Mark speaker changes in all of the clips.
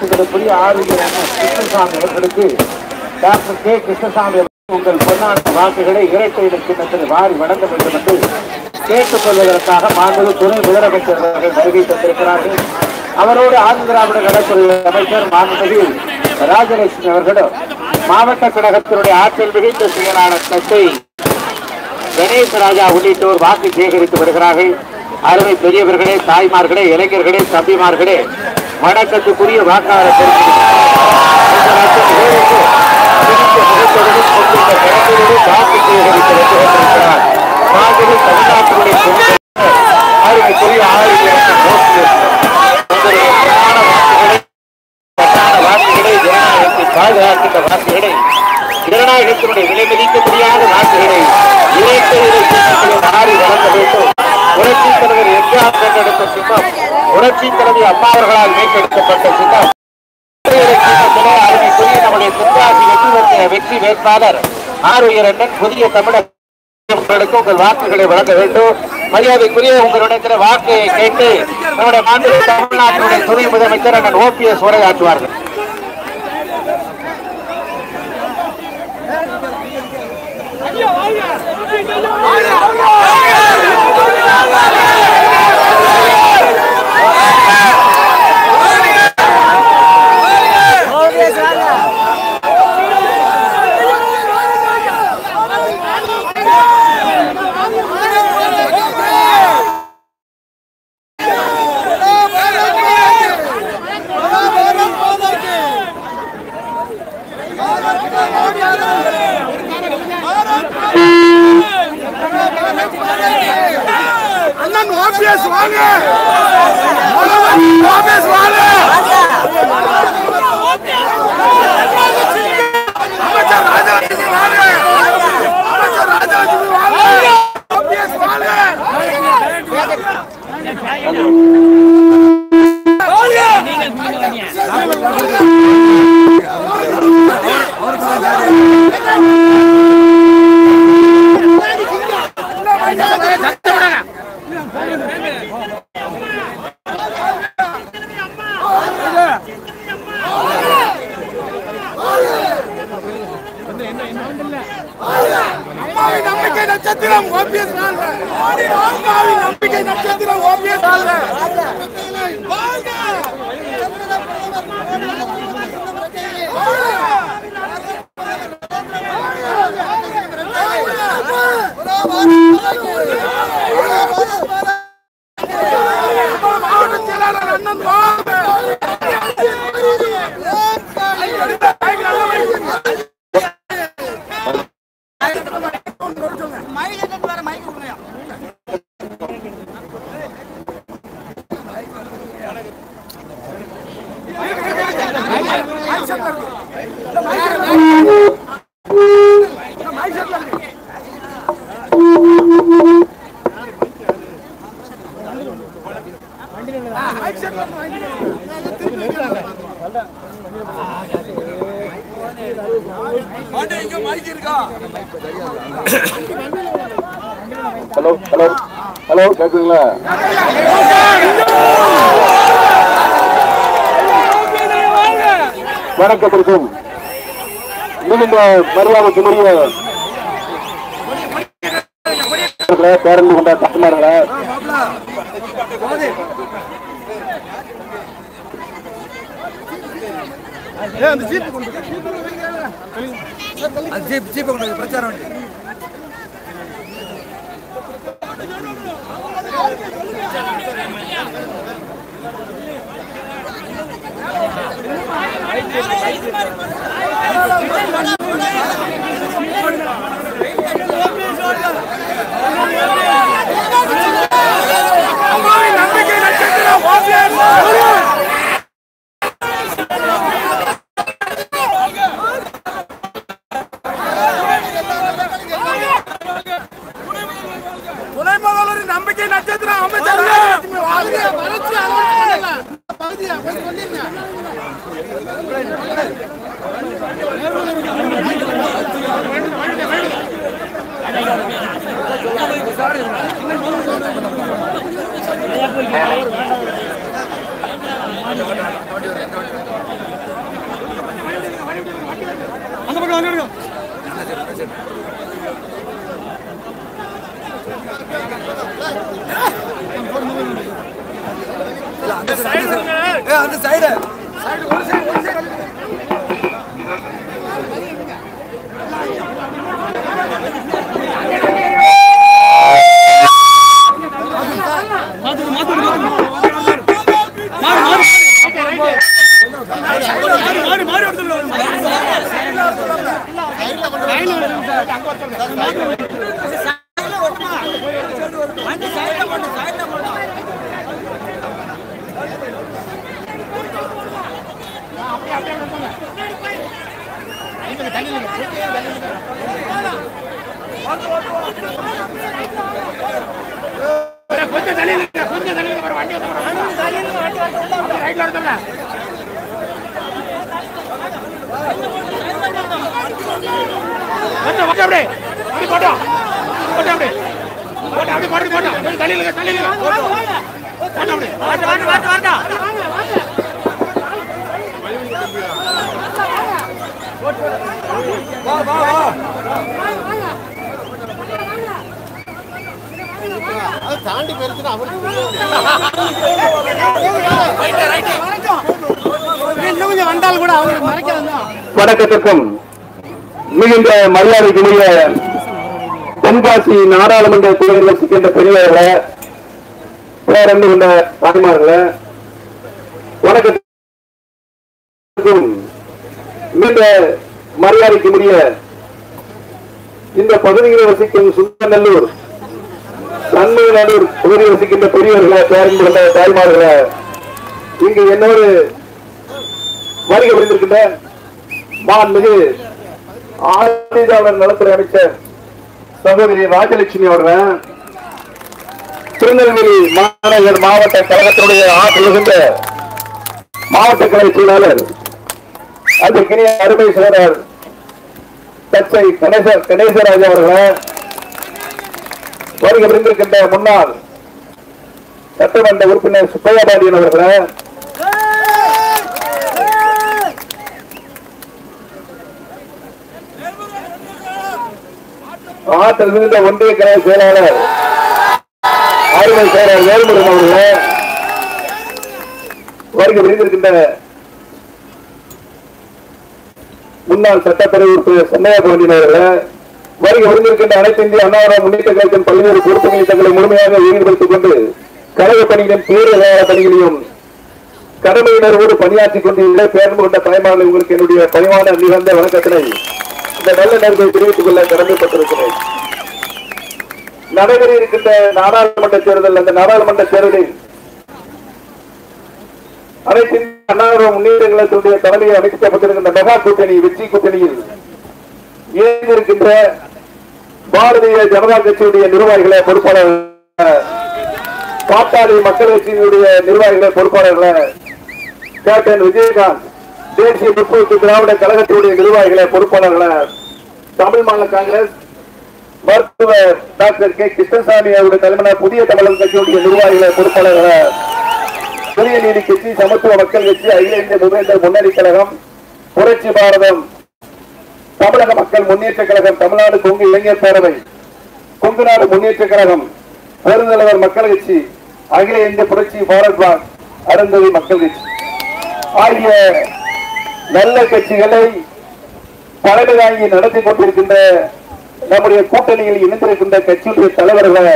Speaker 1: புதிய ஆரோக்கியமான கிருஷ்ணசாமி அவர்களுக்கு டாக்டர் கே கிருஷ்ணசாமி உங்கள் பொன்னான வாக்குகளை இரட்டை இலை வாரி வழங்க வேண்டும் என்று கேட்டுக் கொள்வதற்காக மாண்பு துணை முதலமைச்சர் அவர்கள் வருகை தந்திருக்கிறார்கள். அவரோடு ஆந்திர திராவிட நலத்துறை அமைச்சர் மாண்புமிகு ராஜலட்சுமி அவர்களும் மாவட்ட கழகத்தினுடைய ஆற்றல் மிகுந்த செயலாளர் தத்தை கணேச ராஜா உள்ளிட்டோர் வாக்கு சேகரித்து வருகிறார்கள். அருமை பெரியவர்களே தாய்மார்களே இளைஞர்களே தம்பிமார்களே வணக்கத்துக்குரிய வாக்காளர் பெருமக்களே, இந்த வாக்குகளை ஜனநாயகத்தை பாதுகாக்கின்ற வாக்குகளை ஜனநாயகத்தினுடைய விலை மதிக்க முடியாத வாக்குகளை இணைத்து இலை வழங்க வேண்டும் புரட்சித் தலைவர் எம்ஜிஆர் தேர்ந்தெடுத்த சின்னம் புரட்சித் தலைவி அம்மா அவர்களால் மீட்டெடுக்கப்பட்ட சின்னம் இரட்டை நம்முடைய தென்காசி வெற்றி வேட்பாளர் வெற்றி வேட்பாளர் ஆரோக்கியரண்ணன் புதிய தமிழக உங்களுக்கு உங்கள் வாக்குகளை வழங்க வேண்டும் மரியாதைக்குரிய உங்களிடத்தில் வாக்கு கேட்டு நம்முடைய மாநில தமிழ்நாட்டினுடைய துணை முதலமைச்சர் அண்ணன் ஓபிஎஸ் உரையாற்றுவார்கள்
Speaker 2: அண்ணன் ¡Ay, ay, ay!
Speaker 1: Hello hello hello கேக்குதுங்களா? வணக்கம் இருக்கும் மிகுந்த மரியாதைக்குரிய பேரன்பு கொண்ட தட்டுமார்களே
Speaker 2: ஜீப் ஜீப் கொண்டு பிரச்சாரம் நம்பிக்கை நட்சத்திரம் அந்த பக்கம் வந்துடுங்க அந்த சைடு
Speaker 1: அந்த
Speaker 2: சைடு சைடு ஒரு சைடு ஒரு சைடு கொஞ்சம் தள்ளி நில்லுங்க, கொஞ்சம் தள்ளி நில்லுங்க, வண்டி வந்து ரைட்ல எடுத்துங்க கொஞ்சம் கொஞ்சம் அப்படியே. அப்படி போட்டோம் போட்டோம் அப்படியே. போட்டோம் அப்படி போட்டு போட்டோம் தள்ளி நில்லுங்க. போட்டோம் அப்படியே. வாட்டு வாட்டு வாட்டு வாட்டு வா வா வா. இன்னும் கொஞ்சம் வந்தால் கூட அவங்க மறைக்கிறது?
Speaker 3: வணக்கத்திற்கும் மிகுந்த மரியாதைக்குரிய தென்காசி நாடாளுமன்ற தேர்தலில் வசிக்கின்ற பெரியவர்களை பேரன்பு கொண்ட தாய்மார்களை வணக்கத்திற்கும் மிகுந்த மரியாதைக்குரிய இந்த பகுதியில் வசிக்கும் சுந்தநல்லூர் நன்மையிலூர் பகுதியில் வசிக்கின்ற பெரியவர்களை பேரன்பு கொண்ட தாய்மார்களை இங்கு என்னோடு வருகை புரிந்திருக்கின்ற மாண்புமிகு ஆதிதாளர் நலத்துறை அமைச்சர் சகோதரி ராஜலட்சுமி அவர்கள் திருநெல்வேலி மாநகர் மாவட்ட கழகத்தினுடைய ஆற்றிலுகின்ற மாவட்ட கழக செயலாளர் அதற்கினிய அருமை சோழர் தச்சை கணேசர் கணேசராஜ் அவர்கள் வருகை புரிந்திருக்கின்ற முன்னாள் சட்டமன்ற உறுப்பினர் சுப்பையா பாண்டியன் அவர்கள் ஆற்றல் மிகுந்த ஒன்றிய கழக செயலாளர் அருமை செயலர் வேல்முருகன் அவர்களே வருகை விரிந்திருக்கின்ற முன்னாள் சட்டப்பேரவை உறுப்பினர் சென்னையா பாண்டியன் வருகை விரிந்திருக்கின்ற அனைத்து இந்திய அண்ணாவர முன்னேற்ற கழகத்தின் பல்வேறு பொறுப்புகளை தங்களை முழுமையாக ஈடுபடுத்திக் கொண்டு கழக பணிகளின் பேரகால பணிகளையும் கடமையினரோடு பணியாற்றிக் கொண்டிருந்த பேர்ந்து கொண்ட தாய்மார்கள் உங்களுக்கு என்னுடைய பணிவான நிகழ்ந்த வணக்கத்தினை இந்த நல்ல நேரத்தை தெரிவித்துக் கொள்ள கடமைப்பட்டிருக்கிறேன். நடைபெற இருக்கின்ற நாடாளுமன்ற தேர்தல் அந்த நாடாளுமன்ற தேர்தலில் அனைத்து அன்னார அண்ணா முன்னேற்ற கழகத்தினுடைய தலைமையை அமைக்கப்பட்டிருக்கின்ற மெகா கூட்டணி வெற்றி கூட்டணியில் இயங்கியிருக்கின்ற பாரதிய ஜனதா கட்சியுடைய நிர்வாகிகளை பொறுப்பாளர் பாட்டாளி மக்கள் கட்சியினுடைய நிர்வாகிகளை பொறுப்பாளர்களை கேப்டன் விஜயகாந்த் தேசிய முற்போக்கு திராவிட கழகத்தினுடைய நிர்வாகிகளை பொறுப்பாளர்களான தமிழ் மாநில காங்கிரஸ் மருத்துவர் டாக்டர் கே. கிருஷ்ணசாமி அவருடைய தலைமையில புதிய தமிழக கட்சியுடைய நிர்வாகிகளை பொறுப்பாளர்கள புதிய நீதி கட்சி சமத்துவ மக்கள் கட்சி அகில இந்திய முன்னணி கழகம் புரட்சி பாரதம் தமிழக மக்கள் முன்னேற்ற கழகம் தமிழ்நாடு கொங்கு இளைஞர் பேரவை கொங்கு நாடு முன்னேற்ற கழகம் பெருந்தலைவர் மக்கள் கட்சி அகில இந்திய புரட்சி பாரத் பாக் அருந்ததி மக்கள் கட்சி. ஆகிய நல்ல கட்சிகளை தலைமை தாங்கி நடத்தி கொண்டிருக்கின்ற நம்முடைய கூட்டணியில் இணைந்திருக்கின்ற கட்சியுடைய தலைவர்களை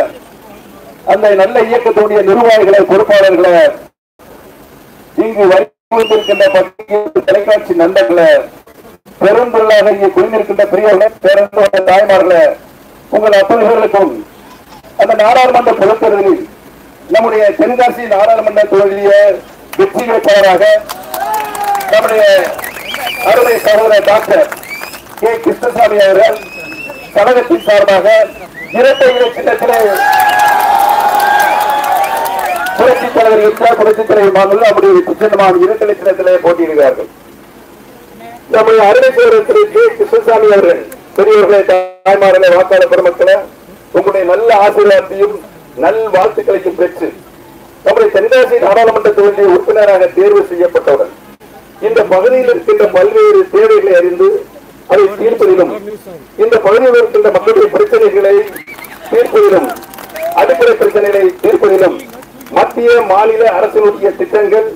Speaker 3: அந்த நல்ல இயக்கத்துடைய நிர்வாகிகளை பொறுப்பாளர்களை இங்கு வருகின்ற தொலைக்காட்சி நண்பர்களை பெருந்தொழிலாக இங்கே குழுந்திருக்கின்ற பெரியவர்களே பெருந்தோட்ட தாய்மார்களை உங்கள் அத்தனை அந்த நாடாளுமன்ற பொதுத்தேர்தலில் நம்முடைய தென்காசி நாடாளுமன்ற தொகுதியை வெற்றி வேட்பாளராக நம்முடைய அருமை சகோதரர் டாக்டர் கே கிருஷ்ணசாமி அவர்கள் கழகத்தின் சார்பாக இரட்டை இலை சின்னத்திலே புரட்சி தலைவர் எம்ஜிஆர் புரட்சி தலைவர் மாநில நம்முடைய சின்னமான இரட்டை சின்னத்திலே போட்டியிடுகிறார்கள். நம்முடைய அருமை சகோதரர் திரு கே கிருஷ்ணசாமி அவர்கள் பெரியவர்களே தாய்மார்களே வாக்காளர் பெருமக்களே உங்களுடைய நல்ல ஆசீர்வாதத்தையும் நல் வாழ்த்துக்களையும் பெற்று நம்முடைய தென்காசி நாடாளுமன்ற தொகுதியை உறுப்பினராக தேர்வு செய்யப்பட்டவுடன் இந்த பகுதியில் இருக்கின்ற பல்வேறு தேவைகளை அறிந்து அதை தீர்ப்பதிலும் இந்த பகுதியில் இருக்கின்ற மக்களுடைய பிரச்சனைகளை தீர்ப்பதிலும் அடிப்படை பிரச்சனைகளை தீர்ப்பதிலும் மத்திய மாநில அரசினுடைய திட்டங்கள்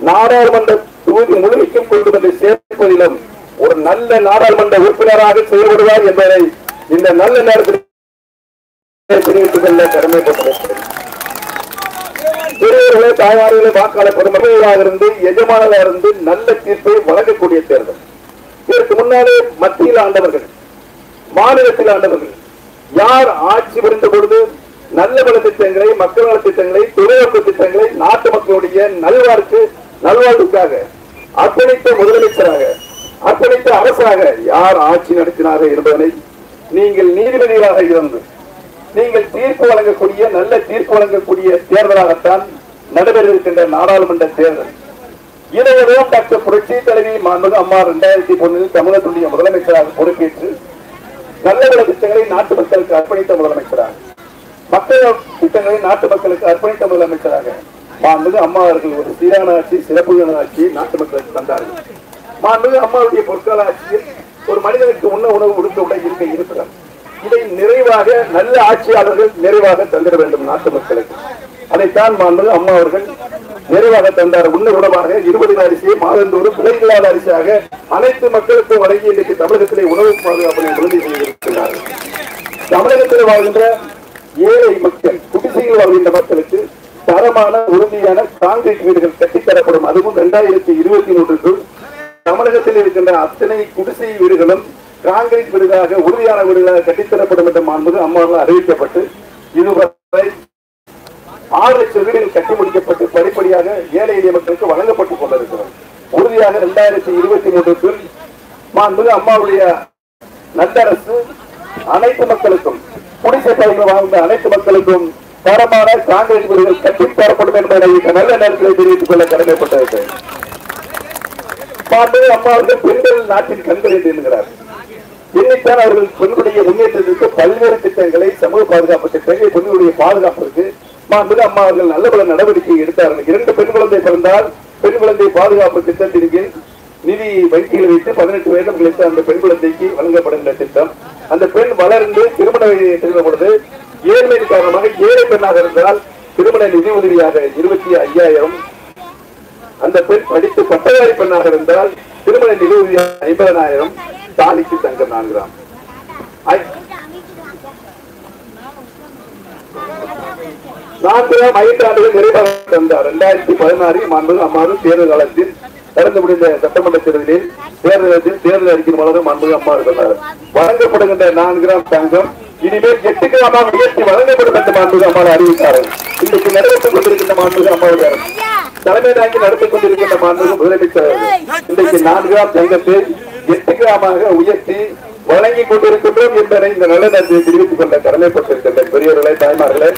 Speaker 3: நாடாளுமன்ற தொகுதி முழுமைக்கும் கொண்டு வந்து சேர்ப்பதிலும் ஒரு நல்ல நாடாளுமன்ற உறுப்பினராக செயல்படுவார் என்பதை இந்த நல்ல நேரத்தில் தெரிவித்துக் கொள்ள கடமைப்பட்டிருக்கிறேன். பெரியவர்களே தாய்மார்களே வாக்காளர் பெருமகளாக இருந்து எஜமானராக இருந்து நல்ல தீர்ப்பை வழங்கக்கூடிய தேர்தல். இதற்கு முன்னாலே மத்தியில் ஆண்டவர்கள் மாநிலத்தில் ஆண்டவர்கள் யார் ஆட்சி புரிந்த பொழுது நல்ல பல திட்டங்களை மக்கள் நல திட்டங்களை தொழில்நுட்ப திட்டங்களை நாட்டு மக்களுடைய நல்வாழ்க்கு நல்வாழ்வுக்காக அர்ப்பணித்த முதலமைச்சராக அர்ப்பணித்த அரசாக யார் ஆட்சி நடத்தினார்கள் என்பதனை நீங்கள் நீதிபதிகளாக இருந்து நீங்கள் தீர்ப்பு வழங்கக்கூடிய நல்ல தீர்ப்பு வழங்கக்கூடிய தேர்தலாகத்தான் நடைபெறவிருக்கின்ற நாடாளுமன்ற தேர்தல். இதையெல்லாம் டாக்டர் புரட்சி தலைவி மாண்புக அம்மா இரண்டாயிரத்தி பொண்ணில் தமிழகத்துடைய முதலமைச்சராக பொறுப்பேற்று நல்ல பல திட்டங்களை நாட்டு மக்களுக்கு அர்ப்பணித்த முதலமைச்சராக. மக்கள் திட்டங்களை நாட்டு மக்களுக்கு அர்ப்பணித்த முதலமைச்சராக மாண்புக அம்மா அவர்கள் ஒரு சீரான ஆட்சி சிறப்பு ஆட்சியை நாட்டு மக்களுக்கு தந்தார்கள். மாண்புக அம்மாவுடைய பொற்கால ஆட்சியில் ஒரு மனிதனுக்கு உண்ண உணவு உடுக்க உடை இருக்க இருக்கிறார். இதை நிறைவாக நல்ல ஆட்சியாளர்கள் நிறைவாக தந்திட வேண்டும் நாட்டு மக்களுக்கு. அதைத்தான் மாண்பு அம்மா அவர்கள் நிறைவாக தந்தார். உண்ண உணவாக இருபது அரிசியை மாதந்தோறும் விலை இல்லாத அரிசியாக அனைத்து மக்களுக்கும் வழங்கி இன்றைக்கு தமிழகத்திலே உணவு பாதுகாப்பினை உறுதி செய்திருக்கிறார்கள் தமிழகத்தில் வாழ்கின்ற ஏழை மக்கள் குடிசையில் வாழ்கின்ற மக்களுக்கு தரமான உறுதியான காங்கிரீட் வீடுகள் கட்டித்தரப்படும். அதுவும் இரண்டாயிரத்தி இருபத்தி மூன்றுக்குள் தமிழகத்தில் இருக்கின்ற அத்தனை குடிசை வீடுகளும் கான்கிரீட் வீடுகளாக உறுதியான வீடுகளாக கட்டித்தரப்படும் என்ற மாண்புக்கு அறிவிக்கப்பட்டு இதுவரை ஆறு லட்சம் வீடுகள் கட்டி முடிக்கப்பட்டு படிப்படியாக ஏழை எளிய மக்களுக்கு வழங்கப்பட்டுக் கொண்டிருக்கிறது. உறுதியாக இரண்டாயிரத்தி இருபத்தி மூன்றுக்குள் மாண்புக்கு அம்மாவுடைய நல்லரசு அனைத்து மக்களுக்கும் குடிசை பகுதியில் வாழ்ந்த அனைத்து மக்களுக்கும் தரமான காங்கிரஸ் வீடுகள் கட்டி தரப்படும் என்பதை நல்ல நேரத்தில் தெரிவித்துக் கொள்ள கடமைப்பட்டிருக்கிறேன். மாண்புமிகு பெண்கள் நாட்டின் கண்கள் என்று என்கிறார் இன்னைத்தான் அவர்கள் பெண்களுடைய முன்னேற்றத்திற்கு பல்வேறு திட்டங்களை சமூக பாதுகாப்பு திட்டங்களை பெண்களுடைய பாதுகாப்பிற்கு மாண்புக அம்மா அவர்கள் நல்ல பல நடவடிக்கை எடுத்தார்கள். இரண்டு பெண் குழந்தை பிறந்தால் பெண் குழந்தை பாதுகாப்பு திட்டத்தின் கீழ் நிதி வங்கியில் வைத்து பதினெட்டு வயதம் கழித்து அந்த பெண் குழந்தைக்கு வழங்கப்படுகின்ற திட்டம். அந்த பெண் வளர்ந்து திருமண வயதை பொழுது ஏழ்மையின் காரணமாக ஏழை பெண்ணாக இருந்தால் திருமண நிதி உதவியாக இருபத்தி ஐயாயிரம். அந்த பெண் படித்து பட்டதாரி பெண்ணாக இருந்தால் திருமண நிதி உதவியாக ஐம்பதனாயிரம் தாலிக்கு தங்கம் நான்கு கிராம் ஐந்தாண்டுகள் நிறைவாக தந்தார். இரண்டாயிரத்தி பதினாறில் மாண்பு அம்மாவும் தேர்தல் காலத்தில் நடந்து முடிந்த சட்டமன்ற தேர்தலில் தேர்தலத்தில் தேர்தல் அறிக்கை வளரும் மாண்பு அம்மா சொன்னார். வழங்கப்படுகின்ற நான்கு கிராம் தங்கம் இனிமேல் எட்டு கிராமமாக உயர்த்தி வழங்கப்படும் என்று மாண்பு அம்மா அறிவித்தார்கள் இன்றைக்கு நிறைவேற்றிக் கொண்டிருக்கின்ற மாண்பு அம்மாவுடைய தலைமை தாங்கி நடத்திக் கொண்டிருக்கின்ற மாண்பு முதலமைச்சர். இன்றைக்கு நான்கு கிராம் தங்கத்தை எட்டு உயர்த்தி வழங்கிக் கொண்டிருக்கின்றோம் என்பதை இந்த நல்ல நேரத்தை தெரிவித்துக் கொள்ள கடமைப்பட்டிருக்கின்ற பெரியவர்களே தாய்மார்களே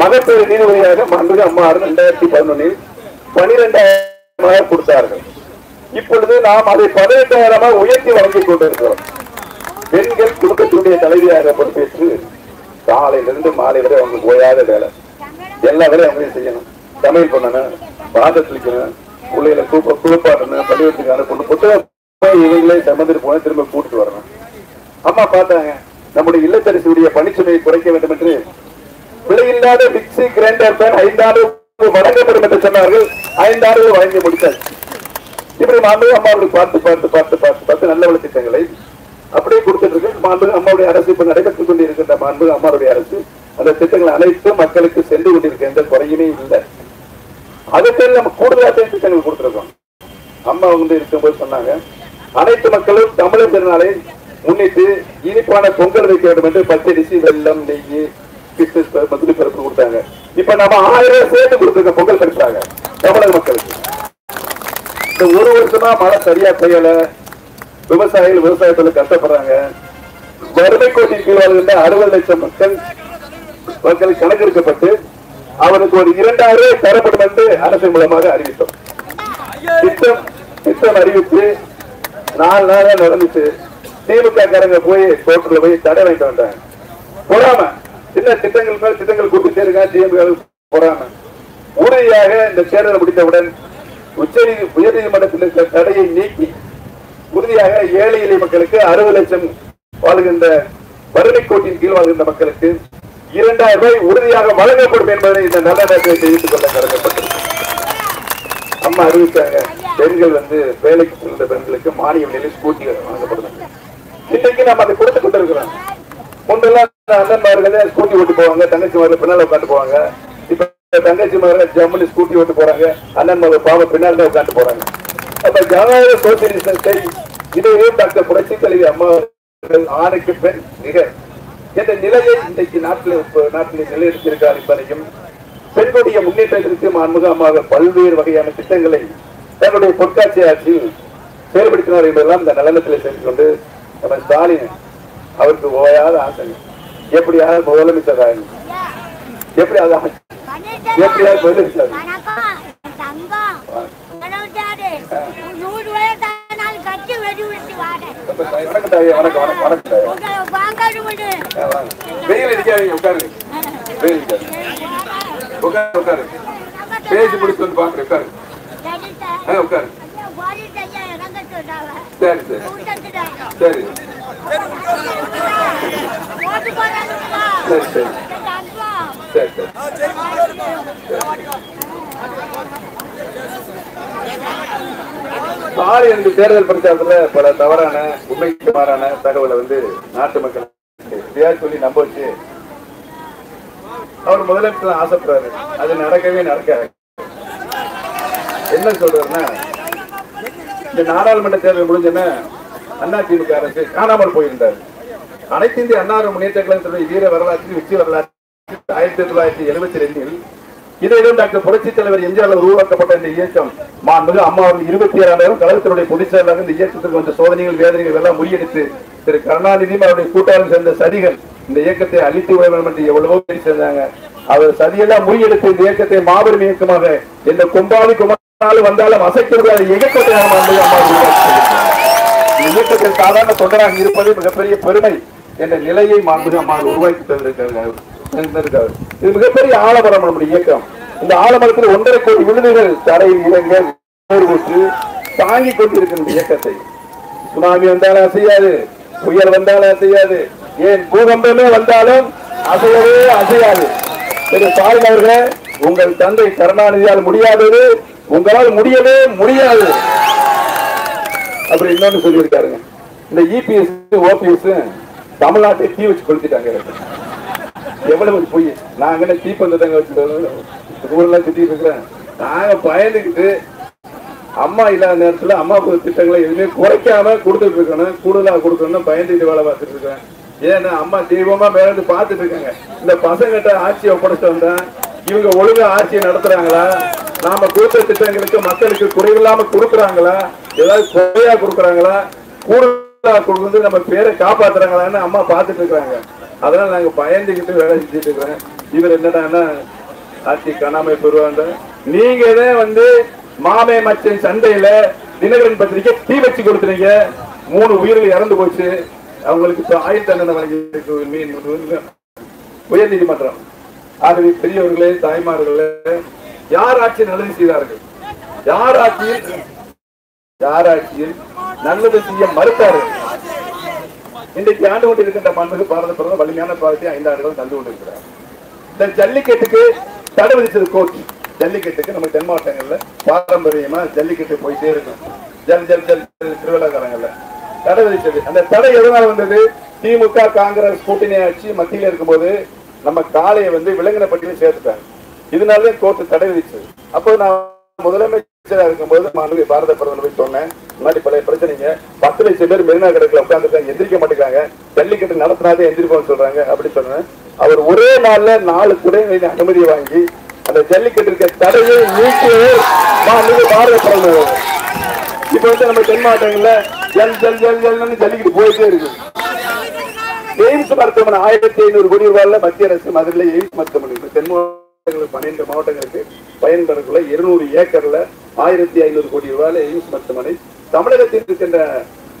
Speaker 3: மகப்பேறு நீதிபதியாக மாண்புமிகு அம்மா இரண்டாயிரத்தி பதினொன்னில் பனிரெண்டாயிரமாக கொடுத்தார்கள். இப்பொழுது நாம் அதை பதினெட்டாயிரமாக உயர்த்தி வழங்கிக் கொண்டிருக்கிறோம். பெண்கள் குடும்பத்தினுடைய தலைவியாக பொறுப்பேற்று காலையிலிருந்து மாலை வரை அவங்க ஓயாத வேலை. எல்லா வேலையும் அவங்களையும் செய்யணும். சமையல் பண்ணணும் பாத தெளிக்கணும் பிள்ளைகளை கூப்ப குளிப்பாட்டணும் பள்ளிக்கூடத்துக்கு அனுப்பணும் புத்தகம் இவங்களே சமந்துட்டு போன திரும்ப கூட்டிட்டு வரணும். அம்மா பார்த்தாங்க நம்முடைய இல்லத்தரசியுடைய பணிச்சுமையை குறைக்க வேண்டும் என்று விலையில்லாத மிக்சி கிரைண்டர் பேன் ஐந்தாண்டு வழங்கப்படும் என்று சொன்னார்கள். ஐந்தாண்டு வழங்கி முடித்தாச்சு. இப்படி மாண்பு அம்மாவுடைய பார்த்து பார்த்து பார்த்து பார்த்து பார்த்து நல்ல வள திட்டங்களை அப்படியே கொடுத்துட்டு இருக்கு. மாண்பு அம்மாவுடைய அரசு இப்ப நடைபெற்றுக் கொண்டிருக்கின்ற மாண்பு அம்மாவுடைய அரசு அந்த திட்டங்கள் அனைத்தும் மக்களுக்கு சென்று கொண்டிருக்க எந்த குறையுமே இல்லை. அதுக்கு நம்ம கூடுதலாக திட்டங்கள் கொடுத்துருக்கோம். அம்மா வந்து இருக்கும்போது சொன்னாங்க அனைத்து மக்களும் தமிழர் திருநாளை முன்னிட்டு இனிப்பான பொங்கல் வைக்க வேண்டும் என்று பச்சரிசி வெள்ளம் நெய் கிறிஸ்துமஸ் பருப்பு, மதுரை பருப்பு கொடுத்தாங்க. இப்ப நம்ம ஆயிரம் ரூபாய் சேர்த்து கொடுத்துருக்க பொங்கல் பரிசாக தமிழக மக்களுக்கு. இந்த ஒரு வருஷமா மழை சரியா பெய்யல. விவசாயிகள் விவசாயத்துல கஷ்டப்படுறாங்க. வறுமை கோட்டின் கீழ் வாழ்கின்ற அறுபது லட்சம் மக்கள் மக்கள் கணக்கெடுக்கப்பட்டு அவனுக்கு ஒரு இரண்டாயிரம் ரூபாய் தரப்படும் என்று அரசின் மூலமாக அறிவித்தோம். திட்டம் திட்டம் அறிவித்து நாலு நாளா நடந்துச்சு திமுக காரங்க போய் கோர்ட்ல போய் தடை வாங்கிட்டு வந்தாங்க. பொறாம சின்ன திட்டங்கள் மேல் திட்டங்கள் கூட்டு சேருங்க திமுக பொறாம உறுதியாக இந்த தேர்தல் முடித்தவுடன் உச்ச உயர்நீதிமன்றத்தில் இருந்த தடையை நீக்கி உறுதியாக ஏழை எளிய மக்களுக்கு அறுபது லட்சம் வாழ்கின்ற வறுமை கோட்டின் கீழ் வாழ்கின்ற மக்களுக்கு இரண்டாயிரம் ரூபாய் உறுதியாக வழங்கப்படும் என்பதை இந்த நல்ல நேரத்தை தெரிவித்துக் கொள்ள கருதப்பட்டது. அம்மா அறிவித்தாங்க பெண்கள் வந்து வேலைக்கு செல்ற பெண்களுக்கு மானியம் நிலை ஸ்கூட்டி வழங்கப்படுது. இன்னைக்கு நம்ம அதை கொடுத்து கொண்டு இருக்கிறோம் முன்னெல்லாம் அண்ணன்மார்கள் ஸ்கூட்டி ஓட்டு போவாங்க தங்கச்சி மாதிரி பின்னால உட்காந்து போவாங்க. இப்ப தங்கச்சி மாதிரி ஜம்முன்னு ஸ்கூட்டி ஓட்டு போறாங்க. அண்ணன்மார்கள் பாவம் பின்னால் தான் உட்காந்து போறாங்க. அப்ப ஜனநாயக சோசியலிசத்தை இதையே டாக்டர் புரட்சி தலைவி அம்மா அவர்கள் ஆணுக்கு பெண் நிகர். என்ற நிலையை இன்றைக்கு நாட்டில் இப்ப நாட்டில் நிலையெடுத்திருக்கார் என்பதையும் பெண்களுடைய முன்னேற்றத்திற்கு மாண்புக அம்மாவை பல்வேறு வகையான திட்டங்களை தன்னுடைய பொற்காட்சி ஆட்சியில் செயல்படுத்தினார் என்பதெல்லாம் இந்த நலனத்தில் சென்று கொண்டு நம்ம ஸ்டாலின் அவருக்கு ஓயாத ஆசை. எப்படியாவது முதலமைச்சர் ஆகணும் எப்படியாவது. எப்படியாவது முதலமைச்சர்
Speaker 4: வணக்கம்
Speaker 3: வணக்கம் வணக்கம். வெயில் அடிக்காதீங்க உட்காருங்க. வெயில் அடிக்காது உட்காரு உட்காரு. பேசி முடிச்சு வந்து பாக்குறேன் உட்காரு. ஆ, உட்காரு. சரி சரி. சரி. சரி சரி. சரி சரி. சாலை என்று தேர்தல் பிரச்சாரத்துல பல தவறான உண்மைக்கு மாறான தகவலை வந்து நாட்டு மக்கள் சொல்லி நம்ப வச்சு அவர் முதலமைச்சர் ஆசைப்படுறாரு. அது நடக்கவே நடக்காது. என்ன சொல்றாருன்னா இந்த நாடாளுமன்ற தேர்தல் முடிஞ்சோன்னா அதிமுக அரசு காணாமல் போயிருந்தார். அனைத்து இந்திய அன்னார முன்னேற்ற வீர வரலாற்றில் வெற்றி வரலாற்று ஆயிரத்தி தொள்ளாயிரத்தி எழுபத்தி ரெண்டில் இதையிலும் டாக்டர் புரட்சி தலைவர் எம்ஜிஆர் உருவாக்கப்பட்ட இந்த இயக்கம். மாண்புமிகு அம்மா அவர்கள் இருபத்தி ஏழாயிரம் கழகத்தினுடைய பொதுச் செயலாளர் இந்த இயக்கத்திற்கு வந்த சோதனைகள் வேதனைகள் எல்லாம் முறியடித்து திரு கருணாநிதியும் அவருடைய கூட்டாளர் சேர்ந்த சதிகள் இந்த இயக்கத்தை அழித்து விட வேண்டும் என்று எவ்வளவோ பேசியிருந்தாங்க அவர் சதியெல்லாம் முறியெடுத்து இந்த இயக்கத்தை மாபெரும் இயக்கமாக எந்த கும்பாவி குமாராலும் வந்தாலும் அசைக்கிறது இயக்கத்தை இயக்கத்தில் சாதாரண தொண்டராக இருப்பது மிகப்பெரிய பெருமை என்ற நிலையை மாண்புமிகு அம்மா உருவாக்கி தந்திருக்கிறார். இது மிகப்பெரிய ஆலமரம் நம்முடைய இயக்கம். இந்த ஆலமரத்தில் ஒன்றரை கோடி விழுதுகள் தரையில் இறங்க ஊற்று தாங்கிக் கொண்டிருக்கின்ற இயக்கத்தை. சுனாமி வந்தாலும் அசையாது புயல் வந்தாலும் அசையாது ஏன் பூகம்பமே வந்தாலும் அசையவே அசையாது. திரு ஸ்டாலின் அவர்களே உங்கள் தந்தை கருணாநிதியால் முடியாதது உங்களால் முடியவே முடியாது. அப்படி இன்னொன்னு சொல்லியிருக்காருங்க. இந்த இபிஎஸ் ஓபிஎஸ் தமிழ்நாட்டை தீ வச்சு கொளுத்திட்டாங்க எவ்வளவு போய். நாங்க என்ன தீப்பந்தங்க வச்சு சுத்திட்டு இருக்கிறேன். நாங்க பயந்துக்கிட்டு அம்மா இல்லாத நேரத்துல அம்மா திட்டங்களை எதுவுமே குறைக்காம கொடுத்துட்டு இருக்கணும். கூடுதலா கொடுக்கணும்னு பயந்துட்டு வேலை பார்த்துட்டு இருக்கேன். ஏன்னா அம்மா தெய்வமா மேல இருந்து பார்த்துட்டு இருக்காங்க. இந்த பசங்கிட்ட ஆட்சியை ஒப்படைச்சு வந்தா இவங்க ஒழுங்கா ஆட்சியை நடத்துறாங்களா? நாம கொடுத்த திட்டங்களுக்கு மக்களுக்கு குறைவில்லாம கொடுக்குறாங்களா? ஏதாவது குறையா கொடுக்குறாங்களா? கூடுதலா கொடுக்குறது நம்ம பேரை காப்பாத்துறாங்களான்னு அம்மா பார்த்துட்டு இருக்காங்க. அதனால நாங்க பயந்துகிட்டு வேலை செஞ்சுட்டு இருக்கிறேன். இவர் என்னடான்னா ஆட்சி காணாம பெறுவாங்க நீங்க தான் வந்து மாமே மச்சன் சண்டையில தினகரன் பத்திரிக்கை தீ வச்சு கொடுத்துறீங்க மூணு உயிர்கள் இறந்து போச்சு. அவங்களுக்கு இப்ப ஆயுள் தண்டனை வழங்கியிருக்கு உயர் நீதிமன்றம் ஆகவே பெரியவர்களே தாய்மார்களே யார் ஆட்சி நல்லது செய்தார்கள் யார் ஆட்சியில் யார் ஆட்சியில் நல்லது செய்ய மறுத்தார்கள் இன்றைக்கு ஆண்டு கொண்டிருக்கின்ற மண்ணுக்கு பாரத பிரதமர் வலிமையான பாரத்தை ஐந்து ஆண்டுகள் தந்து கொண்டிருக்கிறார் இந்த ஜல்லிக்கட்டுக்கு தடை விதிச்சது கோர்ட் ஜல்லிக்கட்டுக்கு நம்ம தென் மாவட்டங்கள்ல பாரம்பரியமா ஜல்லிக்கட்டு போயிட்டே இருக்கும் ஜல் ஜல் ஜல் திருவிழாக்காரங்கள்ல தடை விதித்தது. அந்த தடை எதனால வந்தது? திமுக காங்கிரஸ் கூட்டணி ஆட்சி மத்தியில் இருக்கும்போது நம்ம காளையை வந்து விலங்கின பட்டியலில் சேர்த்துட்டாங்க. இதனாலே கோர்ட்டு தடை விதிச்சது அப்போ நான் முதலமைச்சராக இருக்கும்போது மாண்புமிகு பாரத பிரதமர் போய் சொன்னேன். முன்னாடி பழைய பிரச்சனைங்க. பத்து லட்சம் பேர் மெரினா கடற்கரை உட்காந்துருக்காங்க எந்திரிக்க மாட்டேங்கிறாங்க. ஜல்லிக்கட்டு நடத்தினாதே எந்திரிப்போம்னு சொல்றாங்க அப்படின்னு சொன்னேன். அவர் ஒரே நாள்ல நாலு குறைகளின் அனுமதி வாங்கி அந்த ஜல்லிக்கட்டு இருக்க தடையை நீக்கியவே பாரத பிரதமர். இப்ப வந்து நம்ம தென் மாவட்டங்கள்ல ஜல் ஜல் ஜல் ஜல்னு ஜல்லிக்கிட்டு போயிட்டே இருக்கு எய்ம்ஸ் மருத்துவமனை ஆயிரத்தி ஐநூறு கோடி ரூபாய்ல மத்திய அரசு மதுரையில எய்ம்ஸ் மருத்துவமனை தென் மாவட்டங்களுக்கு பன்னெண்டு மாவட்டங்களுக்கு பயன்பெறக்குள்ள இருநூறு ஏக்கர்ல ஆயிரத்தி ஐநூறு கோடி ரூபாயில எய்ம்ஸ் மருத்துவமனை தமிழகத்தில் இருக்கின்ற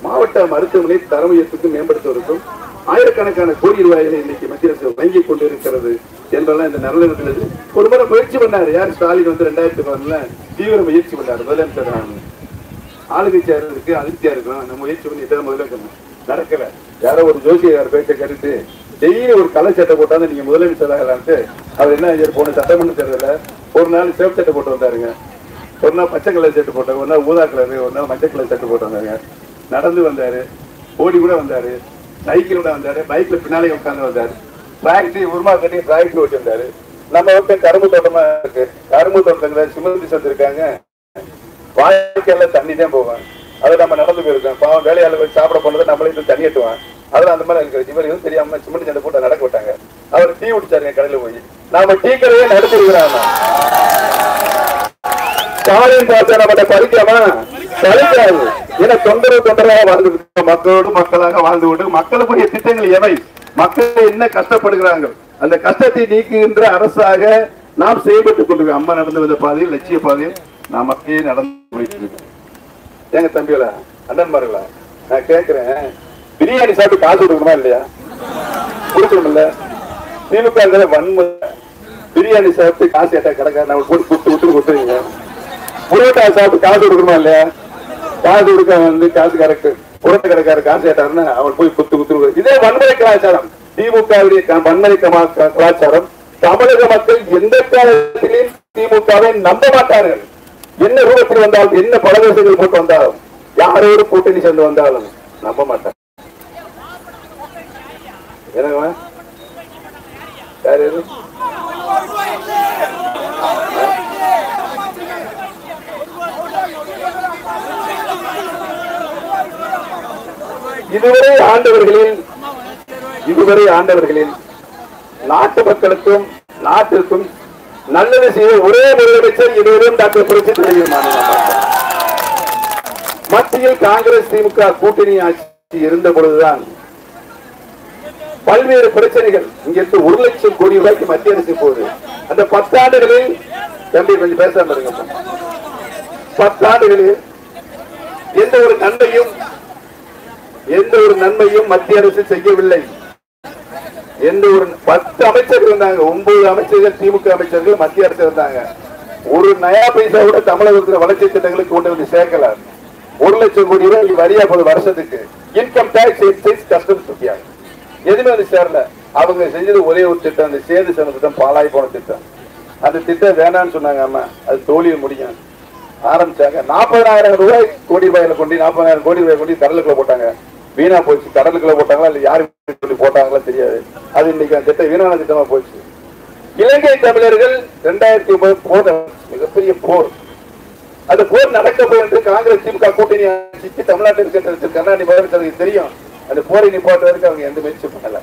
Speaker 3: மாவட்ட மருத்துவமனை தரம் உயர்த்துக்கு மேம்படுத்துவதற்கும் ஆயிரக்கணக்கான கோடி ரூபாய்களை இன்னைக்கு மத்திய அரசு வழங்கிக் கொண்டிருக்கிறது என்றெல்லாம் இந்த நல்லிடத்தில் ஒரு முறை முயற்சி பண்ணாரு. யார்? ஸ்டாலின் வந்து ரெண்டாயிரத்தி பதினொன்னுல தீவிர முயற்சி பண்ணாரு. முதலமைச்சர் ஆளுகை ஆளுங்கட்சியா இருக்கு அதிருப்தியா இருக்கும் நம்ம முயற்சி பண்ணி முதல்ல முதலமைச்சர் நடக்கல. யாரோ ஒரு ஜோசியார் பேச்சை கேட்டுட்டு டெய்லி ஒரு கலை சட்டை போட்டாங்க நீங்க முதலமைச்சர் ஆகலான்ட்டு அவர் என்ன செய்ய போன சட்டமன்ற தேர்தல ஒரு நாள் சேவ் சட்டை போட்டு வந்தாருங்க. ஒரு நாள் பச்சை கலர் சட்டை போட்டாங்க. ஒரு நாள் ஊதா கலர் ஒரு நாள் மஞ்சள் கலர் சட்டை போட்டாங்க நடந்து வந்தாரு. ஓடி கூட வந்தாரு. சைக்கிள் கூட வந்தாரு. பைக்ல பின்னாலே உட்காந்து வந்தாரு. டிராக்டரி உருமா கட்டி டிராக்டர் ஓட்டி வந்தாரு. நம்ம பக்கம் கரும்பு தோட்டமா இருக்கு. கரும்பு தோட்டத்துல சிமெண்ட் சத்து வாய்க்கால தண்ணி தான் போவான். அதை நம்ம நடந்து போயிருக்கோம். பாவம் வேலையாளர் போய் சாப்பிட போனது நம்மளே இது தண்ணி எட்டுவான் அதெல்லாம் அந்த மாதிரி இருக்கு. இவர் எதுவும் தெரியாம சிமெண்ட் சண்டை போட்டு நடக்க விட்டாங்க. அவர் டீ குடிச்சாருங்க கடையில போய். நாம டீ கடையே நடத்திருக்கிறாங்க ஸ்டாலின் பார்த்தா நம்மகிட்ட பறிக்காமா? பறிக்காது. ஏன்னா தொந்தரவு தொந்தரவாக வாழ்ந்து விட்டு மக்களோடு மக்களாக வாழ்ந்து கொண்டு மக்களுக்குரிய திட்டங்கள் எவை? மக்கள் என்ன கஷ்டப்படுகிறார்கள்? அந்த கஷ்டத்தை நீக்குகின்ற அரசாக நாம் செயல்பட்டுக் கொண்டிருக்கோம் அம்மா நடந்து வந்த பாதையில் லட்சிய பாதையில். நாம் அப்படியே நடந்து போயிட்டு இருக்கோம் ஏங்க தம்பிகளா அண்ணன்மார்களா நான் கேட்கிறேன் பிரியாணி சாப்பிட்டு காசு கொடுக்கணுமா இல்லையா? கொடுக்கணும்ல திமுக வன்முறை. பிரியாணி சாப்பிட்டு காசு கேட்டா கிடக்க நம்ம போட்டு குத்து விட்டு கொடுத்துருங்க புரோட்டா சாப்பிட்டு காசு கொடுக்கணுமா இல்லையா? காசு கொடுக்க வந்து காசு கரெக்ட். புரோட்டா கடைக்கார காசு கேட்டாருன்னா அவன் போய் குத்து குத்து இதே வன்முறை கலாச்சாரம். திமுகவுடைய வன்முறை கலாச்சாரம் தமிழக மக்கள் எந்த காலத்திலையும் திமுகவை நம்ப மாட்டார்கள். என்ன ரூபத்தில் வந்தாலும் என்ன பலதேசங்கள் போட்டு வந்தாலும் யாரோடு கூட்டணி சேர்ந்து வந்தாலும் நம்ப மாட்டேன். என்னங்க? யார் யாரு? இதுவரை ஆண்டவர்களில் இதுவரை ஆண்டவர்களில் நாட்டு மக்களுக்கும் நாட்டிற்கும் நல்லது செய்த ஒரே முதலமைச்சர் இதுவரையும் டாக்டர் புரட்சி மத்தியில் காங்கிரஸ் திமுக கூட்டணி ஆட்சி இருந்த பொழுதுதான் பல்வேறு பிரச்சனைகள். இங்கிருந்து ஒரு லட்சம் கோடி ரூபாய்க்கு மத்திய அரசு போகுது. அந்த பத்தாண்டுகளில் தம்பி கொஞ்சம் பேசாம இருங்க பத்தாண்டுகளில் எந்த ஒரு நன்மையும் எந்த ஒரு நன்மையும் மத்திய அரசு செய்யவில்லை. எந்த ஒரு பத்து அமைச்சர்கள் இருந்தாங்க ஒன்பது அமைச்சர்கள் திமுக அமைச்சர்கள் மத்திய அரசு இருந்தாங்க. ஒரு நயா பைசா கூட தமிழகத்தில் வளர்ச்சி திட்டங்களுக்கு கொண்டு வந்து சேர்க்கல. ஒரு லட்சம் கோடி ரூபாய் வரியா போது வருஷத்துக்கு. இன்கம் டேக்ஸ் எக்ஸைஸ் கஸ்டம்ஸ் துப்பியாங்க எதுவுமே வந்து சேரல. அவங்க செஞ்சது ஒரே ஒரு திட்டம் அந்த சேர்ந்து சேர்ந்த திட்டம் பாலாய் போன திட்டம். அந்த திட்டம் வேணாம்னு சொன்னாங்க அம்மா. அது தோல்வியில் முடியும். ஆரம்பிச்சாங்க. நாற்பதாயிரம் ரூபாய் கோடி ரூபாயில கொண்டு நாற்பதாயிரம் கோடி ரூபாய் கொண்டு கடலுக்குள்ள போட்டாங்க. வீணா போச்சு. கடலுக்குள்ள போட்டாங்களா இல்ல யாரு சொல்லி போட்டாங்களா தெரியாது. அது இன்னைக்கு அந்த திட்டம் வீணான திட்டமா போச்சு. இலங்கை தமிழர்கள் இரண்டாயிரத்தி ஒன்பது போர் மிகப்பெரிய போர். அந்த போர் நடக்க என்று காங்கிரஸ் திமுக கூட்டணி ஆட்சிக்கு தமிழ்நாட்டில் இருக்கின்ற கருணாநிதி முதலமைச்சருக்கு தெரியும். அந்த போரை நிப்பாட்டுவதற்கு அவங்க எந்த முயற்சி பண்ணல.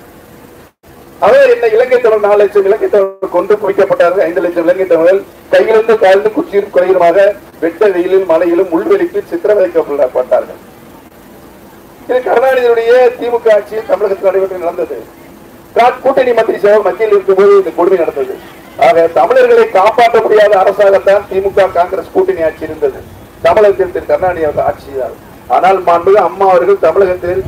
Speaker 3: அவர் என்ன இலங்கை தமிழ் நாலு லட்சம் இலங்கை தமிழ் கொண்டு குவிக்கப்பட்டார்கள். ஐந்து லட்சம் இலங்கை தமிழர்கள் கையிலிருந்து தாழ்ந்து குச்சியும் குறையுமாக வெட்ட வெயிலும் மலையிலும் உள்வெளிக்கு சித்திரவதைக்கப்பட்டார்கள். இது கருணாநிதியுடைய திமுக ஆட்சியில் தமிழகத்தில் நடைபெற்று நடந்தது. கூட்டணி மந்திரி சபை மத்தியில் இருக்கும் போது இந்த கொடுமை நடந்தது. ஆக தமிழர்களை காப்பாற்ற முடியாத அரசாகத்தான் திமுக காங்கிரஸ் கூட்டணி ஆட்சி இருந்தது. தமிழகத்தில் திரு கருணாநிதி அவர்கள் ஆட்சியார் ஆனால் மாண்பு அம்மா அவர்கள் தமிழகத்தில்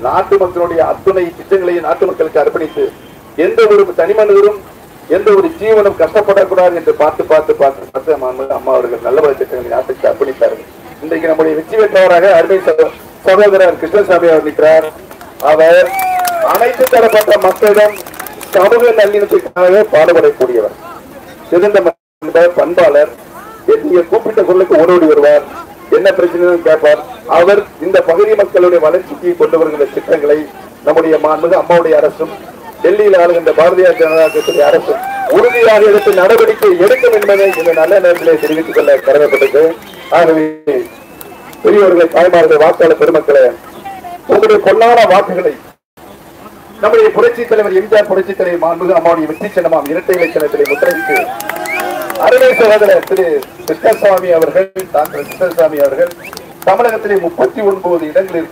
Speaker 3: நாட்டு மக்களுடைய அத்துணை திட்டங்களையும் நாட்டு மக்களுக்கு அர்ப்பணித்து எந்த ஒரு தனி மனிதரும் எந்த ஒரு ஜீவனும் கஷ்டப்படக்கூடாது என்று பார்த்து பார்த்து பார்த்து பார்த்து மாண்பு அம்மா அவர்கள் நல்ல பல திட்டங்களை நாட்டுக்கு அர்ப்பணித்தார்கள். இன்றைக்கு நம்முடைய வெற்றி பெற்றவராக அருமை சகோ- சகோதரர் கிருஷ்ணசாமி அவர் நிற்கிறார். அவர் அனைத்து தரப்பட்ட மக்களிடம் சமூக நல்லிணத்திற்காக பாடுபடக்கூடியவர். சிறந்த பண்பாளர். நீங்க கூப்பிட்ட சொல்லுக்கு ஓடோடி வருவார். என்ன பிரச்சனை கேட்பார். அவர் இந்த பகுதி மக்களுடைய வளர்ச்சிக்கு கொண்டு வருகின்ற திட்டங்களை நம்முடைய மாண்புமிகு அம்மாவுடைய அரசும் டெல்லியில் ஆளுகின்ற பாரதிய ஜனதா கட்சியுடைய அரசும் உறுதியாக எடுத்து நடவடிக்கை எடுக்கும் என்பதை இந்த நல்ல நேரத்திலே தெரிவித்துக் கொள்ள கடமைப்பட்டது ஆகவே பெரியவர்கள் தாய்மார்கள் வாக்காளர் பெருமக்களே உங்களுடைய பொன்னான வாக்குகளை நம்முடைய புரட்சி தலைவர் எம்ஜிஆர் புரட்சி தலைவர் மாண்புகள் அம்மாவுடைய வெற்றி சின்னமாம் இரட்டை இலக்கணத்திலே முத்திரைக்கு அருமை சகோதரர் திரு கிருஷ்ணசாமி அவர்கள் டாக்டர் கிருஷ்ணசாமி அவர்கள் தமிழகத்திலே முப்பத்தி ஒன்பது இடங்களில்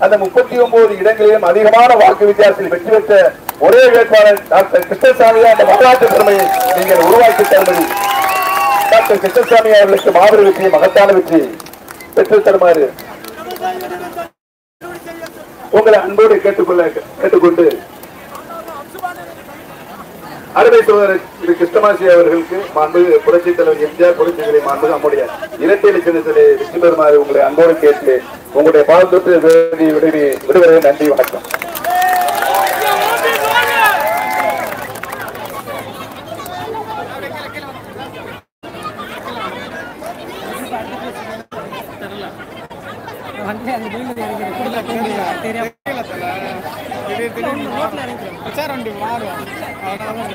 Speaker 3: அந்த முப்பத்தி ஒன்பது இடங்களிலும் அதிகமான வாக்கு வித்தியாசத்தில் வெற்றி பெற்ற ஒரே வேட்பாளர் டாக்டர் கிருஷ்ணசாமி அந்த வரலாற்று பெருமையை நீங்கள் உருவாக்கி தருவது டாக்டர் கிருஷ்ணசாமி அவர்களுக்கு மாபெரும் வெற்றி மகத்தான வெற்றி பெற்று தருமாறு உங்களை அன்போடு கேட்டுக்கொள்ள கேட்டுக்கொண்டு அருமை சோதரர் திரு கிருஷ்ணமாசி அவர்களுக்கு மாண்பு புரட்சி தலைவர் எம்ஜிஆர் புரட்சி தலைவர் மாண்பு நம்முடைய இரட்டை லட்சணத்திலே வெற்றி பெறுமாறு உங்களை அன்போடு கேட்டு உங்களுடைய பாதத்தொட்டு விடுவி விடுவதை நன்றி வணக்கம்.
Speaker 5: அந்த
Speaker 2: திடீர்னு மாறும். பிரச்சார வண்டி மாறும். அதனால தான்